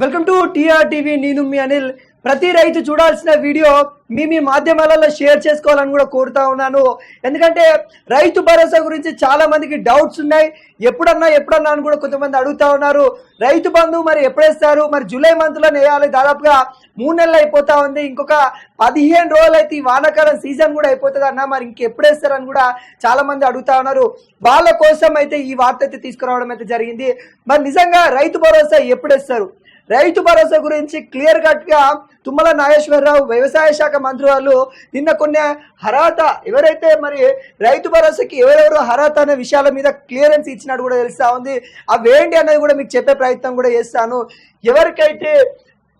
Welcome to TR TV నేను మీ అనిల్. ప్రతి రైతు చూడాల్సిన వీడియో మీ మీ మాధ్యమాలలో షేర్ చేసుకోవాలని కూడా కోరుతా ఉన్నాను. ఎందుకంటే రైతు భరోసా గురించి చాలా మందికి డౌట్స్ ఉన్నాయి. ఎప్పుడన్నా ఎప్పుడన్నా అని కూడా కొంతమంది అడుగుతా ఉన్నారు. రైతు బంధు మరి ఎప్పుడేస్తారు మరి జూలై మంత్లో వేయాలి. దాదాపుగా మూడు నెలలు అయిపోతా ఉంది. ఇంకొక పదిహేను రోజులు అయితే ఈ వానాకాలం సీజన్ కూడా అయిపోతుంది అన్న మరి ఇంకెప్పుడేస్తారని కూడా చాలా మంది అడుగుతా ఉన్నారు. వాళ్ళ కోసం అయితే ఈ వార్త అయితే తీసుకురావడం అయితే జరిగింది. మరి నిజంగా రైతు భరోసా ఎప్పుడేస్తారు రైతు భరోసా గురించి క్లియర్ కట్గా తుమ్మల నాగేశ్వరరావు వ్యవసాయ శాఖ మంత్రి వాళ్ళు నిన్న కొన్ని అర్హత ఎవరైతే మరి రైతు భరోసాకి ఎవరెవరు అర్హత అనే విషయాల మీద క్లియరెన్స్ ఇచ్చినట్టు కూడా తెలుస్తా ఉంది. అవేంటి అనేది కూడా మీకు చెప్పే ప్రయత్నం కూడా చేస్తాను. ఎవరికైతే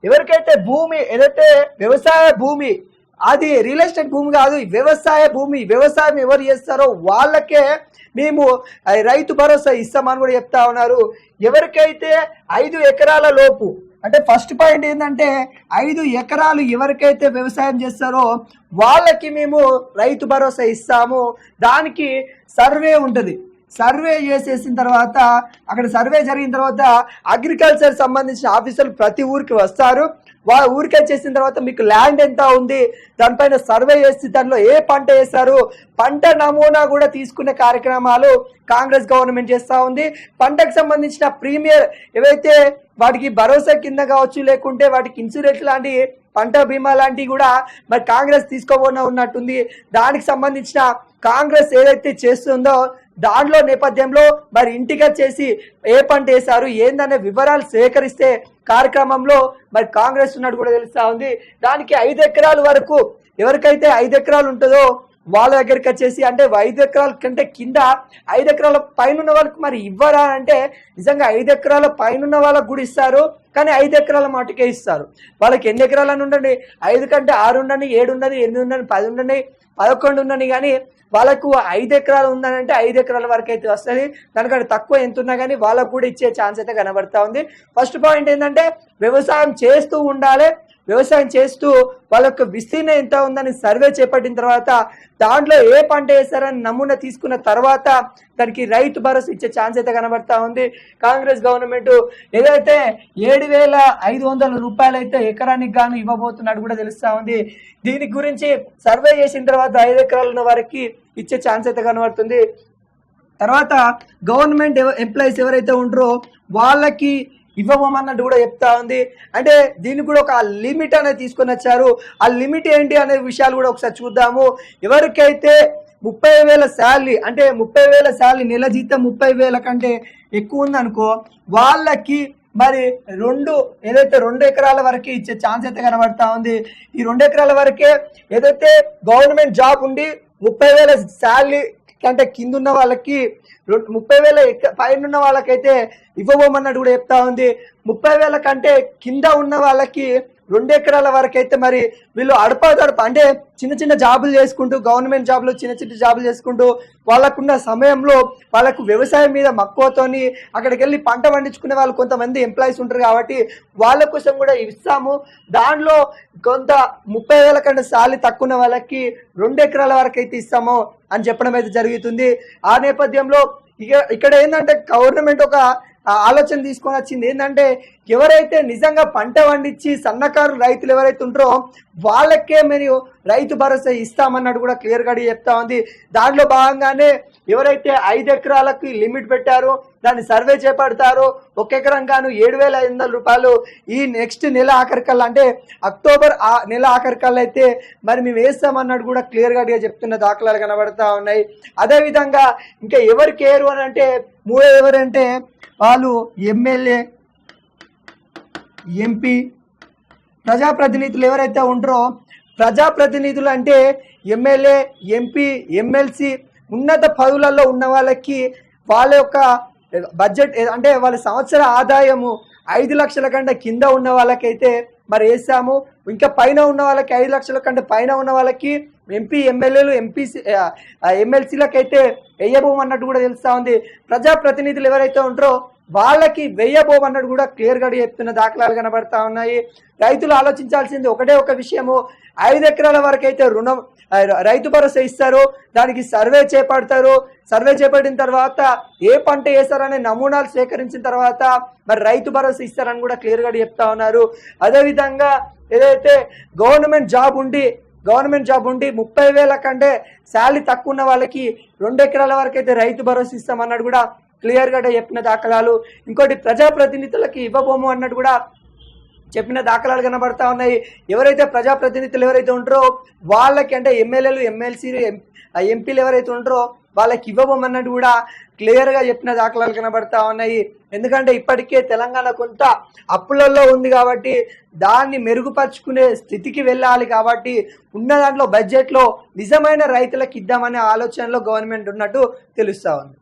ఎవరికైతే భూమి ఏదైతే వ్యవసాయ భూమి అది రియల్ ఎస్టేట్ భూమి కాదు వ్యవసాయ భూమి వ్యవసాయం ఎవరు చేస్తారో వాళ్ళకే మేము రైతు భరోసా ఇస్తామని కూడా చెప్తా ఉన్నారు. ఎవరికైతే ఐదు ఎకరాల లోపు అంటే ఫస్ట్ పాయింట్ ఏంటంటే ఐదు ఎకరాలు ఎవరికైతే వ్యవసాయం చేస్తారో వాళ్ళకి మేము రైతు భరోసా ఇస్తాము. దానికి సర్వే ఉంటుంది. సర్వే చేసేసిన తర్వాత అక్కడ సర్వే జరిగిన తర్వాత అగ్రికల్చర్ సంబంధించిన ఆఫీసర్లు ప్రతి ఊరికి వస్తారు. వాళ్ళ ఊరికి వచ్చేసిన తర్వాత మీకు ల్యాండ్ ఎంత ఉంది దానిపైన సర్వే చేసి దానిలో ఏ పంట వేస్తారు పంట నమూనా కూడా తీసుకునే కార్యక్రమాలు కాంగ్రెస్ గవర్నమెంట్ చేస్తూ ఉంది. పంటకు సంబంధించిన ప్రీమియర్ ఏవైతే వాటికి భరోసా కింద కావచ్చు లేకుంటే వాటికి ఇన్సూరెన్స్ లాంటి పంట బీమా లాంటివి కూడా మరి కాంగ్రెస్ తీసుకోబోన ఉన్నట్టుంది. దానికి సంబంధించిన కాంగ్రెస్ ఏదైతే చేస్తుందో దాంట్లో నేపథ్యంలో మరి ఇంటికి వచ్చేసి ఏ పంట వేశారు ఏందనే వివరాలు సేకరిస్తే కార్యక్రమంలో మరి కాంగ్రెస్ ఉన్నట్టు కూడా తెలుస్తా ఉంది. దానికి ఐదు ఎకరాల వరకు ఎవరికైతే ఐదు ఎకరాలు ఉంటుందో వాళ్ళ దగ్గరికి వచ్చేసి అంటే ఐదు ఎకరాల కంటే కింద ఐదు ఎకరాల పైన ఉన్న వాళ్ళకి మరి ఇవ్వరా అంటే నిజంగా ఐదు ఎకరాల పైన ఉన్న వాళ్ళకు కూడా ఇస్తారు కానీ ఐదు ఎకరాల మాటకే ఇస్తారు. వాళ్ళకి ఎన్ని ఎకరాలని ఉండండి ఐదు కంటే ఆరు ఉండని ఏడు ఉండని ఎనిమిది ఉండని పది ఉండని పదకొండు ఉండని కానీ వాళ్ళకు ఐదు ఎకరాలు ఉందనంటే ఐదు ఎకరాల వరకు అయితే వస్తుంది. దానికంటే తక్కువ ఎంత ఉన్నా కానీ వాళ్ళకు కూడా ఇచ్చే ఛాన్స్ అయితే కనబడతా ఉంది. ఫస్ట్ పాయింట్ ఏంటంటే వ్యవసాయం చేస్తూ ఉండాలి. వ్యవసాయం చేస్తూ వాళ్ళ యొక్క విస్తీర్ణం ఎంత ఉందని సర్వే చేపట్టిన తర్వాత దాంట్లో ఏ పంట వేస్తారని నమూనా తీసుకున్న తర్వాత దానికి రైతు భరోసా ఇచ్చే ఛాన్స్ అయితే కనబడతా ఉంది. కాంగ్రెస్ గవర్నమెంట్ ఏదైతే ఏడు వేల ఐదు వందల రూపాయలు అయితే ఎకరానికి గాను ఇవ్వబోతున్నట్టు కూడా తెలుస్తా ఉంది. దీని గురించి సర్వే చేసిన తర్వాత ఐదు ఎకరాలు ఉన్న వారికి ఇచ్చే ఛాన్స్ అయితే కనబడుతుంది. తర్వాత గవర్నమెంట్ ఎంప్లాయీస్ ఎవరైతే ఉంటారో వాళ్ళకి ఇవ్వమన్నట్టు కూడా చెప్తా ఉంది. అంటే దీనికి కూడా ఒక లిమిట్ అనేది తీసుకొని వచ్చారు. ఆ లిమిట్ ఏంటి అనే విషయాలు కూడా ఒకసారి చూద్దాము. ఎవరికైతే ముప్పై వేల శాలరీ అంటే ముప్పై వేల శాలరీ నెల జీతం ముప్పై వేల కంటే ఎక్కువ ఉందనుకో వాళ్ళకి మరి రెండు ఏదైతే రెండు ఎకరాల వరకు ఇచ్చే ఛాన్స్ అయితే కనబడతా ఉంది. ఈ రెండు ఎకరాల వరకే ఏదైతే గవర్నమెంట్ జాబ్ ఉండి ముప్పై వేల శాలరీ అంటే కింద ఉన్న వాళ్ళకి ముప్పై వేల పైన ఉన్న వాళ్ళకైతే ఇవ్వబోమన్నట్టు కూడా చెప్తా ఉంది. ముప్పై వేల కంటే కింద ఉన్న వాళ్ళకి రెండు ఎకరాల వరకు అయితే మరి వీళ్ళు అడప దడప అంటే చిన్న చిన్న జాబులు చేసుకుంటూ గవర్నమెంట్ జాబులు చిన్న చిన్న జాబులు చేసుకుంటూ వాళ్ళకున్న సమయంలో వాళ్ళకు వ్యవసాయం మీద మక్కువతోని అక్కడికి వెళ్ళి పంట పండించుకునే వాళ్ళు కొంతమంది ఎంప్లాయీస్ ఉంటారు కాబట్టి వాళ్ళ కోసం కూడా ఇస్తాము. దానిలో కొంత ముప్పై వేల కంటే సాలి తక్కువ ఉన్న వాళ్ళకి రెండు ఎకరాల వరకు అయితే ఇస్తాము అని చెప్పడం అయితే జరుగుతుంది. ఆ నేపథ్యంలో ఇక ఇక్కడ ఏంటంటే గవర్నమెంట్ ఒక ఆలోచన తీసుకొని వచ్చింది. ఏంటంటే ఎవరైతే నిజంగా పంట పండించి సన్నకారు రైతులు ఎవరైతే ఉంటారో వాళ్ళకే మరియు రైతు భరోసా ఇస్తామన్నట్టు కూడా క్లియర్గా చెప్తా ఉంది. దాంట్లో భాగంగానే ఎవరైతే ఐదు ఎకరాలకి లిమిట్ పెట్టారో దాన్ని సర్వే చేపడతారు. ఒక ఎకరం గాను ఏడు వేల ఐదు వందల రూపాయలు ఈ నెక్స్ట్ నెల ఆఖరికల్లా అంటే అక్టోబర్ ఆ నెల ఆఖరికల్లా అయితే మరి మేము వేస్తామన్నట్టు కూడా క్లియర్గా చెప్తున్న దాఖలాలు కనబడతా ఉన్నాయి. అదేవిధంగా ఇంకా ఎవరు కేరు అని అంటే మూడో ఎవరంటే వాళ్ళు ఎమ్మెల్యే ఎంపీ ప్రజాప్రతినిధులు ఎవరైతే ఉంటారో ప్రజాప్రతినిధులు అంటే ఎమ్మెల్యే ఎంపీ ఎమ్మెల్సీ ఉన్నత పదవులలో ఉన్న వాళ్ళకి వాళ్ళ యొక్క బడ్జెట్ అంటే వాళ్ళ సంవత్సర ఆదాయము ఐదు లక్షల కంటే కింద ఉన్న వాళ్ళకైతే మరి వేసాము ఇంకా పైన ఉన్న వాళ్ళకి ఐదు లక్షల కంటే పైన ఉన్న వాళ్ళకి ఎంపీ ఎమ్మెల్యేలు ఎంపీ ఎమ్మెల్సీలకైతే వేయబోమన్నట్టు కూడా తెలుస్తా ఉంది. ప్రజాప్రతినిధులు ఎవరైతే ఉంటారో వాళ్ళకి వెయ్యబోమన్నట్టు కూడా క్లియర్గా చెప్తున్న దాఖలాలు కనబడతా ఉన్నాయి. రైతులు ఆలోచించాల్సింది ఒకటే ఒక విషయము. ఐదు ఎకరాల వరకు అయితే రుణం రైతు భరోసా ఇస్తారు దానికి సర్వే చేపడతారు. సర్వే చేపట్టిన తర్వాత ఏ పంట వేస్తారనే నమూనాలు సేకరించిన తర్వాత మరి రైతు భరోసా ఇస్తారని కూడా క్లియర్గా చెప్తా ఉన్నారు. అదేవిధంగా ఏదైతే గవర్నమెంట్ జాబ్ ఉండి గవర్నమెంట్ జాబ్ ఉండి ముప్పై వేల కంటే శాలరీ తక్కువ ఉన్న వాళ్ళకి రెండు ఎకరాల వరకు అయితే రైతు భరోసా ఇస్తామన్నట్టు కూడా క్లియర్గా చెప్పిన దాఖలాలు. ఇంకోటి ప్రజాప్రతినిధులకి ఇవ్వబోము అన్నట్టు కూడా చెప్పిన దాఖలాలు కనబడతా ఉన్నాయి. ఎవరైతే ప్రజాప్రతినిధులు ఎవరైతే ఉంటారో వాళ్ళకి అంటే ఎమ్మెల్యేలు ఎమ్మెల్సీలు ఎంపీలు ఎవరైతే ఉంటారో వాళ్ళకి ఇవ్వబోమన్నట్టు కూడా క్లియర్గా చెప్పిన దాఖలాలు కనబడతా ఉన్నాయి. ఎందుకంటే ఇప్పటికే తెలంగాణ కొంత అప్పులలో ఉంది కాబట్టి దాన్ని మెరుగుపరుచుకునే స్థితికి వెళ్ళాలి కాబట్టి ఉన్న దాంట్లో బడ్జెట్లో నిజమైన రైతులకు ఇద్దామనే ఆలోచనలో గవర్నమెంట్ ఉన్నట్టు తెలుస్తా ఉంది.